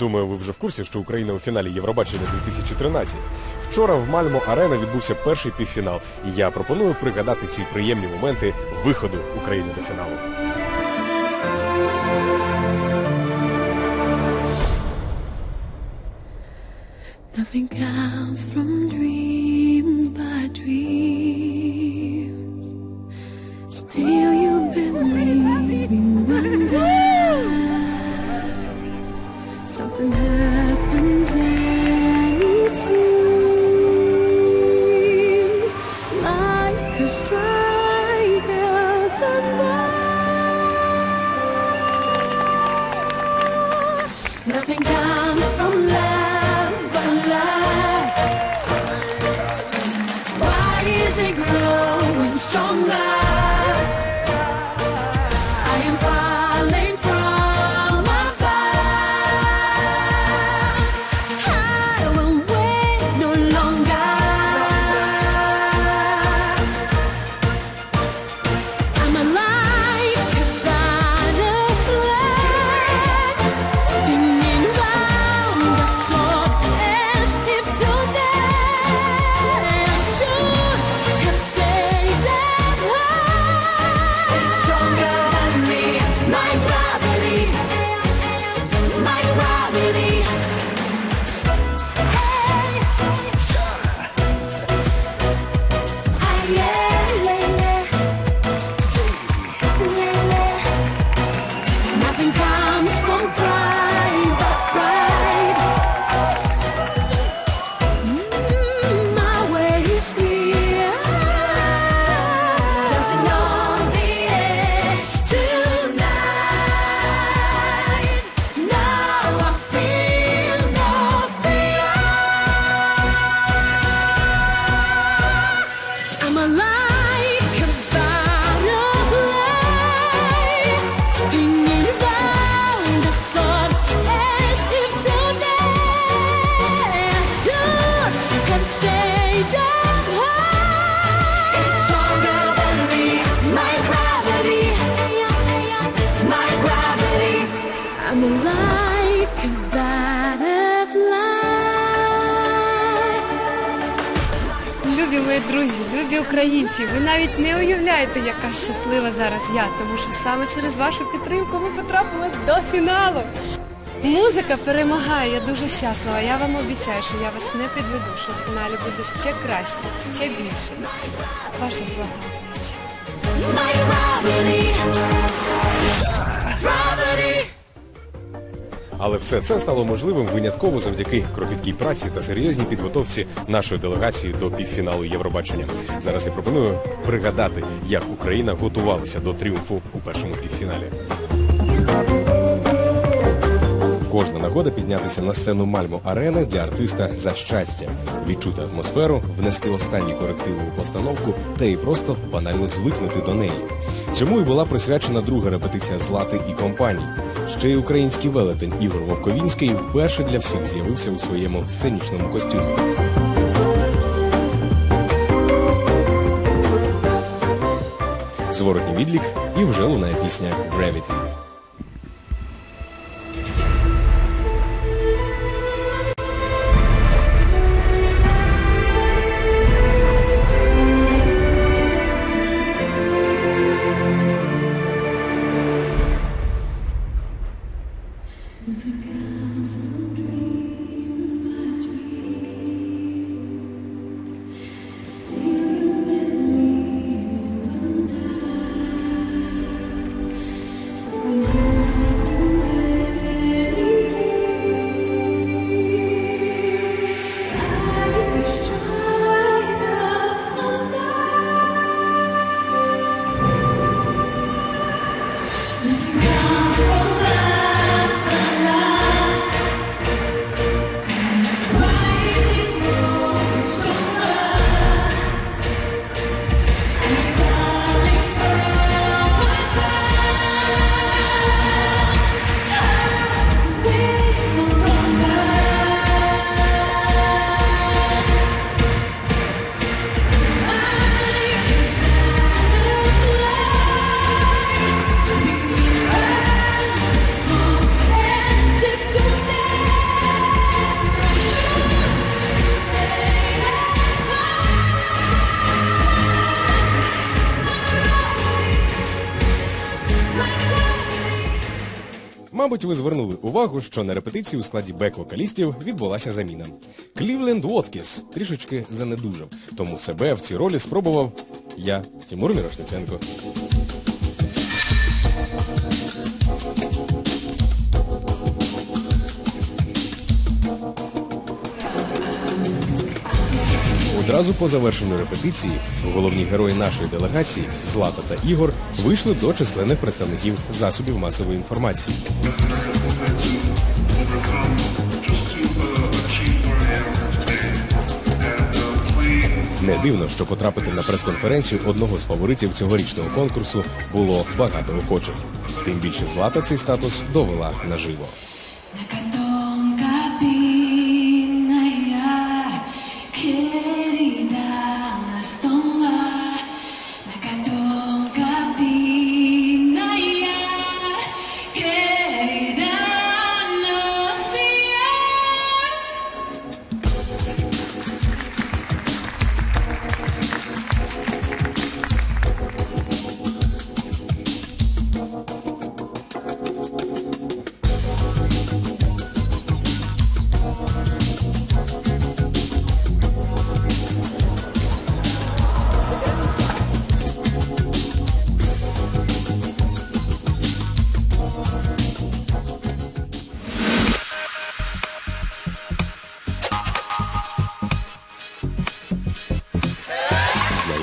Думаю, ви вже в курсі, що Україна у фіналі Євробачення 2013. Вчора в Мальмо Арена відбувся перший півфінал, і я пропоную пригадати ці приємні моменти виходу України до фіналу. Nothing comes from dreams друзі, любі українці, ви навіть не уявляєте, яка щаслива зараз я, тому що саме через вашу підтримку ми потрапили до фіналу. Музика перемагає, я дуже щаслива. Я вам обіцяю, що я вас не підведу, що в фіналі буде ще краще, ще більше. Ваша Злата. Але все це стало можливим винятково завдяки кропіткій праці та серйозній підготовці нашої делегації до півфіналу Євробачення. Зараз я пропоную пригадати, як Україна готувалася до тріумфу у першому півфіналі. Кожна нагода піднятися на сцену Мальмо Арени для артиста за щастя, відчути атмосферу, внести останні корективи у постановку та і просто банально звикнути до неї. Цьому і була присвячена друга репетиція Злати і компанії. Ще й український велетень Ігор Вовковінський вперше для всіх з'явився у своєму сценічному костюмі. Зворотній відлік і вже лунає пісня Gravity. If so comes Мабуть, ви звернули увагу, що на репетиції у складі бек-вокалістів відбулася заміна. Клівленд Уоткіс трішечки занедужав, тому себе в цій ролі спробував я, Тимур Мірошниченко. Одразу по завершенню репетиції головні герої нашої делегації Злата та Ігор вийшли до численних представників засобів масової інформації. Не дивно, що потрапити на прес-конференцію одного з фаворитів цьогорічного конкурсу було багато охочих. Тим більше Злата цей статус довела наживо.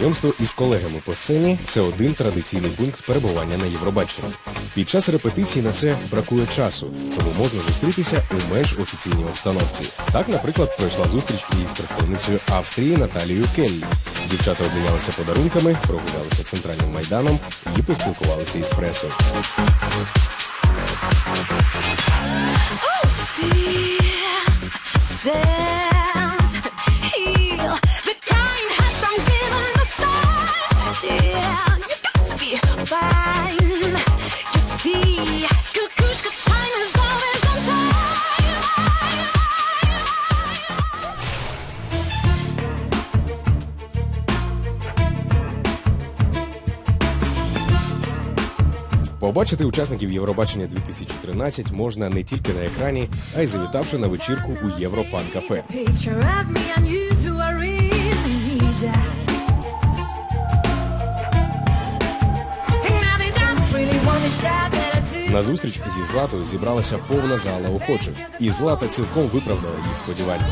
Знайомство із колегами по сцені це один традиційний пункт перебування на Євробаченні. Під час репетицій на це бракує часу, тому можна зустрітися у менш офіційній обстановці. Так, наприклад, пройшла зустріч із представницею Австрії Наталією Келлі. Дівчата обмінялися подарунками, прогулялися центральним майданом і поспілкувалися із пресою. Sand, Побачити учасників Євробачення 2013 можна не тільки на екрані, а й завітавши на вечірку у Єврофан кафе. На зустріч зі Златою зібралася повна зала охочих, і Злата цілком виправдала їх сподівання.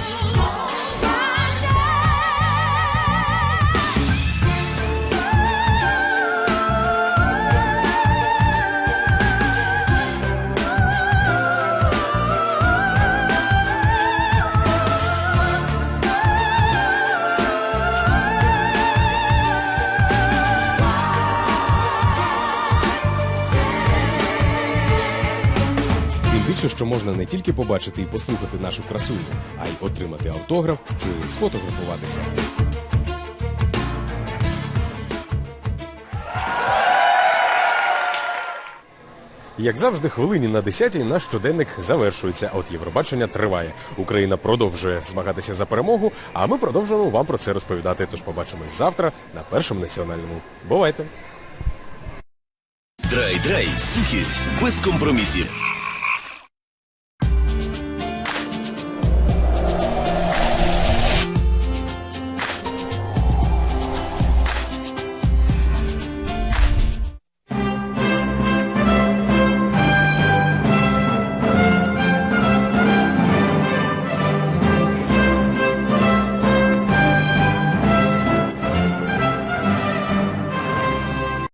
Не тільки побачити і послухати нашу красуню, а й отримати автограф чи сфотографуватися. Як завжди, хвилині на 10-й наш щоденник завершується. От Євробачення триває. Україна продовжує змагатися за перемогу, а ми продовжуємо вам про це розповідати. Тож побачимось завтра на першому національному. Бувайте! Драй-драй, сухість без компромісів.